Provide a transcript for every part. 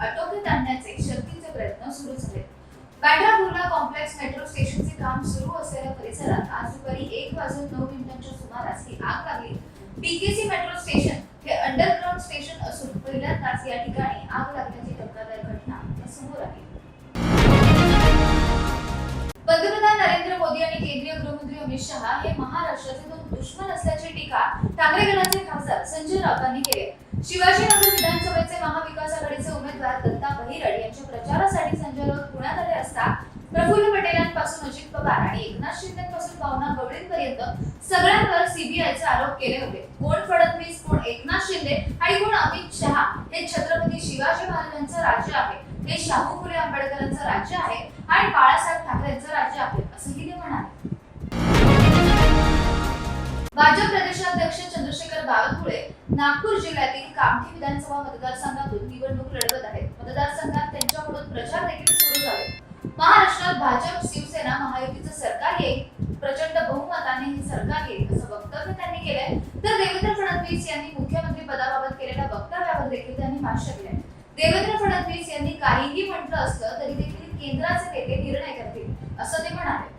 प्रशासनाकडून आटोक्यात आणण्याचे शक्तीचे प्रयत्न सुरू झाले. बँड्रा कुर्ला कॉम्प्लेक्स मेट्रो स्टेशनचे काम सुरू असलेल्या परिसरात आज दुपारी एक वाजून नऊ मिनिटांच्या सुमारास ही आग लागली. बीकेसी मेट्रो स्टेशन हे अंडरग्राउंड स्टेशन असून पहिल्यांदाच या ठिकाणी आग लागल्याची धक्कादायक घटना समोर आली. पंतप्रधान नरेंद्र मोदी आणि केंद्रीय गृहमंत्री अमित शहा हे महाराष्ट्राचे दोन दुश्मन असल्याची टीका ठाकरे गणाचे खासदार संजय राऊतांनी केली शिवाजीनगर विधानसभेचे महाविकास आघाडीचे उमेदवार दत्ता बहिरड यांच्या प्रचारासाठी संजय राऊत पुण्यात आले असता प्रफुल्ल पटेलांपासून अजित पवार आणि एकनाथ शिंदेपासून भावना गवळींपर्यंत सगळ्यांवर सीबीआयचे आरोप केले होते. कोण फडणवीस कोण एकनाथ शिंदे आणि कोण अमित शहा हे छत्रपती शिवाजी महाराजांचं राज्य आहे. हे शाहू फुले आंबेडकरांचं राज्य आहे आणि बाळासाहेब ठाकरेंचं राज्य आहे असंही ते म्हणाले. भाजप प्रदेशाध्यक्ष चंद्रशेखर बावनकुळे नागपूर जिल्ह्यातील कामठी विधानसभा मतदारसंघातून निवडणूक लढवत आहेत. मतदारसंघात त्यांच्याकडून प्रचार देखील सुरू झाले. महाराष्ट्रात भाजप शिवसेना महायुतीचं सरकार येईल. प्रचंड बहुमताने हे सरकार येईल असं वक्तव्य त्यांनी केलंय. तर देवेंद्र फडणवीस यांनी मुख्यमंत्री पदाबाबत केलेल्या वक्तव्यावर देखील त्यांनी भाष्य केलंय. देवेंद्र फडणवीस यांनी काहीही म्हटलं असलं तरी देखील केंद्राचे नेते निर्णय करतील असं ते म्हणाले.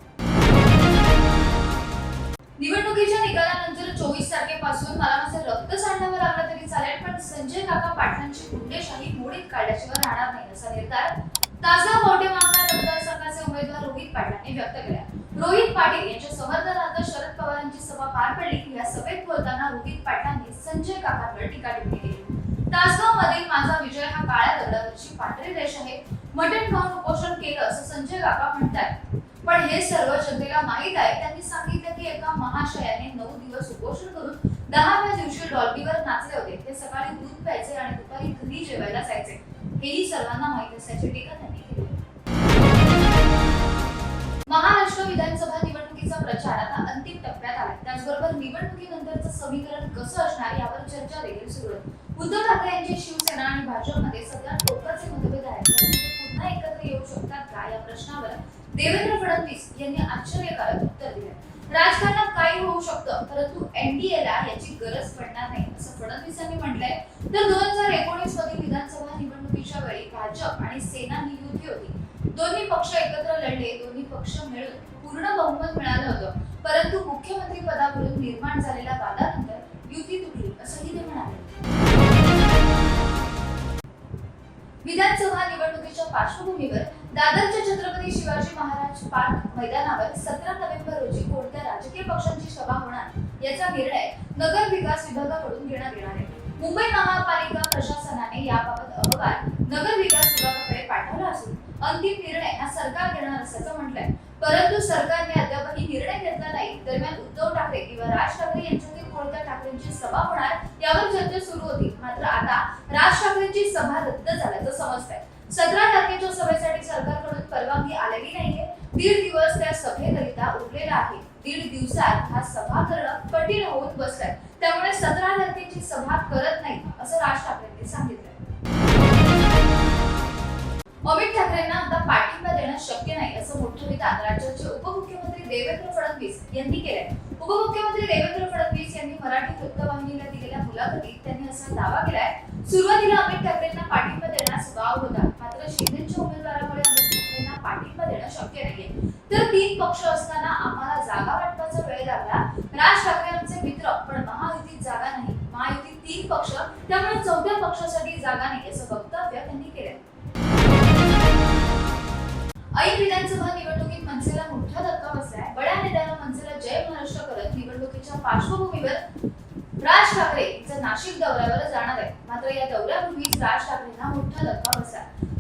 निवडणुकीच्या निकालानंतर चोवीस तारखेपासून मला माझं रक्त सांडावं लागलं तरी चालेल पण संजय काका पाटलांची गुंडेशाही मोडीत काढल्याशिवाय राहणार नाही असा निर्धार ताजा मोठे मामला मतदारसंघाचे उमेदवार रोहित पाटलांनी व्यक्त केला रोहित पाटील यांच्या समर्थनार्थ शरद पवारांची सभा पार पडली. या सभेत बोलताना रोहित पाटलांनी संजय काकांवर टीका टिप्पणी केली. तासगाव मधील माझा विजय हा काळ्या दगडावरची पांढरी रेष आहे. मटण खाऊन उपोषण केलं असं संजय काका म्हणतात पण हे सर्व जनतेला माहीत आहे. त्यांनी सांगितलं की एका महाशयाने नऊ दिवस उपोषण करून दहाव्या दिवशी डॉल्बीवर नाचले होते. ते सकाळी दूध प्यायचे आणि दुपारी घरी जेवायला जायचे. हेही सर्वांना माहीत असल्याची टीका त्यांनी केली. महाराष्ट्र विधानसभा निवडणुकीचा प्रचार आता अंतिम टप्प्यात आला त्याचबरोबर निवडणुकीनंतरचं समीकरण कसं असणार यावर चर्चा देखील सुरू आहे. उद्धव ठाकरे यांची शिवसेना आणि भाजपमध्ये सध्या टोकाचे मतभेद आहेत. पुन्हा एकत्र येऊ शकतात का या प्रश्नावर देवेंद्र फडणवीस यांनी आश्चर्यकारक उत्तर दिले राजकारणात काही होऊ शकतं परंतु एनडीएला याची गरज पडणार नाही असं फडणवीस यांनी म्हटलंय. तर दोन हजार एकोणीस मधील विधानसभा निवडणुकीच्या वेळी भाजप आणि सेना ही युती होती. दोन्ही पक्ष एकत्र लढले दोन्ही पक्ष मिळून पूर्ण बहुमत मिळालं होतं. परंतु मुख्यमंत्री पदावरून निर्माण झालेल्या वादानंतर युती तुटली असंही ते म्हणाले. विधानसभा निवडणुकीच्या पार्श्वभूमीवर दादरच्या छत्रपती शिवाजी महाराज पार्क मैदानावर सतरा नोव्हेंबर रोजी कोणत्या राजकीय पक्षांची सभा होणार याचा निर्णय नगर विकास विभागाकडून घेण्यात येणार आहे. मुंबई महापालिका प्रशासनाने याबाबत अहवाल नगर विकास विभागाकडे पाठवला असून अंतिम निर्णय हा सरकार घेणार असल्याचं म्हटलंय. परंतु सरकारने अद्यापही निर्णय घेतला नाही. दरम्यान उद्धव ठाकरे किंवा राज ठाकरे यांच्यातील कोणत्या ठाकरेंची सभा होणार यावर चर्चा सुरू होती. मात्र आता राज ठाकरेंची सभा रद्द झाल्याचं समजतंय. सतरा तारखेच्या सभेत दीड दिवस त्या सभेकरिता उरलेला आहे. दीड दिवसात हा सभा करणं कठीण होऊन बसलाय. त्यामुळे सतरा तारखेची सभा करत नाही असं राज ठाकरेंनी सांगितलंय. अमित ठाकरेंना आता पाठिंबा देणं शक्य नाही असं मोठं विधान राज्याचे उपमुख्यमंत्री देवेंद्र फडणवीस यांनी केलंय. उपमुख्यमंत्री देवेंद्र फडणवीस यांनी मराठी वृत्तवाहिनीला दिलेल्या मुलाखतीत त्यांनी असा दावा केलाय सुरुवातीला अमित ठाकरेंना पाठिंबा देण्यास वाव होता. मात्र शिंदेच्या उमेदवारामुळे पाठिंबा देणं शक्य नाहीये. तर तीन पक्ष असताना आम्हाला जागा वाटपाचा वेळ लागला. राज ठाकरे आमचे मित्र पण महायुतीत जागा नाही. महायुतीत तीन पक्ष त्यामुळे चौथ्या पक्षासाठी जागा नाही असं वक्तव्य त्यांनी केलं ऐन विधानसभा निवडणुकीत मनसेला मोठा धक्का बसलाय. बड्या नेत्यानं मनसेला जय महाराष्ट्र करत निवडणुकीच्या पार्श्वभूमीवर राज ठाकरे नाशिक दौऱ्यावर जाणार आहे मात्र या दौऱ्यापूर्वीच राज ठाकरे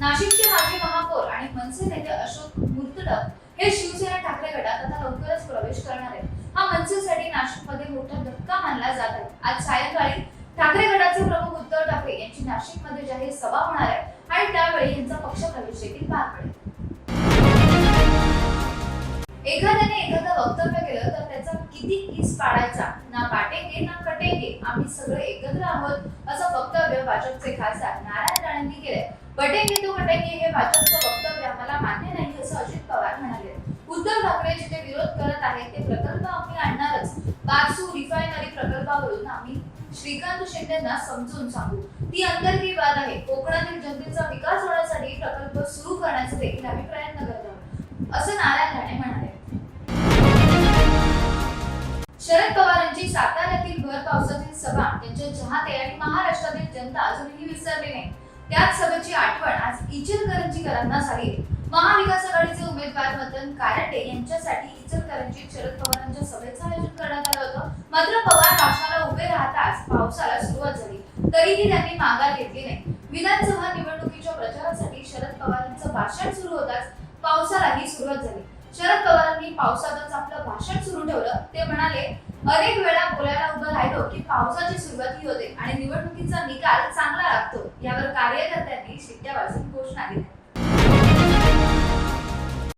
नाशिकचे माजी महापौर आणि मनसे नेते अशोक मुर्तडक हे शिवसेना ठाकरे गटात आता लवकरच प्रवेश करणार आहेत. हा मनसेसाठी नाशिकमध्ये मोठा धक्का मानला जात आहे. आज सायंकाळी ठाकरे गटाचे प्रमुख उद्धव ठाकरे यांची नाशिकमध्ये जाहीर सभा होणार आहे आणि त्यावेळी यांचा पक्षप्रवेश देखील पार पडेल. एखाद्याने एखादं वक्तव्य केलं तर त्याचा किती किस पाडायचा? ना पाटेंगे ना कटेंगे? आम्ही सगळे एकत्र आहोत असं वक्तव्य भाजपचे खासदार नारायण राणेंनी केलंय. बटेंगे तो बटेंगे हे भाजपचं वक्तव्य आम्हाला मान्य नाही असं अजित पवार म्हणाले. उद्धव ठाकरे जिथे विरोध करत आहेत ते प्रकल्प आम्ही आणणारच. बारसू रिफायनरी प्रकल्पावरून आम्ही श्रीकांत शिंदेना समजून सांगू. ती अंतर्गत आहे. कोकणातील जनतेचा विकास होण्यासाठी प्रकल्प सुरू करण्याचे देखील आम्ही प्रयत्न करत आहोत असं नारायण राणे म्हणाले. शरद पवारांची साताऱ्यातील भर पावसातील सभा त्यांच्या चाहते आणि महाराष्ट्रातील जनता अजूनही विसरली नाही. त्याच सभेची आठवण आज इचलकरंजीकरांना झाली महाविकास आघाडीचे उमेदवार मदन कारंडे यांच्यासाठी इचलकरंजीत शरद पवारांच्या सभेचं आयोजन करण्यात आलं होतं. मात्र पवार राष्ट्राला उभे राहताच पावसाला सुरुवात झाली. तरीही त्यांनी माघार घेतली नाही. विधानसभा निवडणुकीच्या प्रचारासाठी शरद पवारांचं भाषण सुरू होताच पावसालाही सुरुवात झाली. शरद पवारांनी पावसातच आपलं भाषण सुरू ठेवलं. ते म्हणाले अनेक वेळा बोलायला उभं राहिलो की पावसाची सुरुवात ही होते आणि निवडणुकीचा निकाल चांगला लागतो. यावर कार्यकर्त्यांनी शिट्ट्या वाजवून घोषणा दिल्या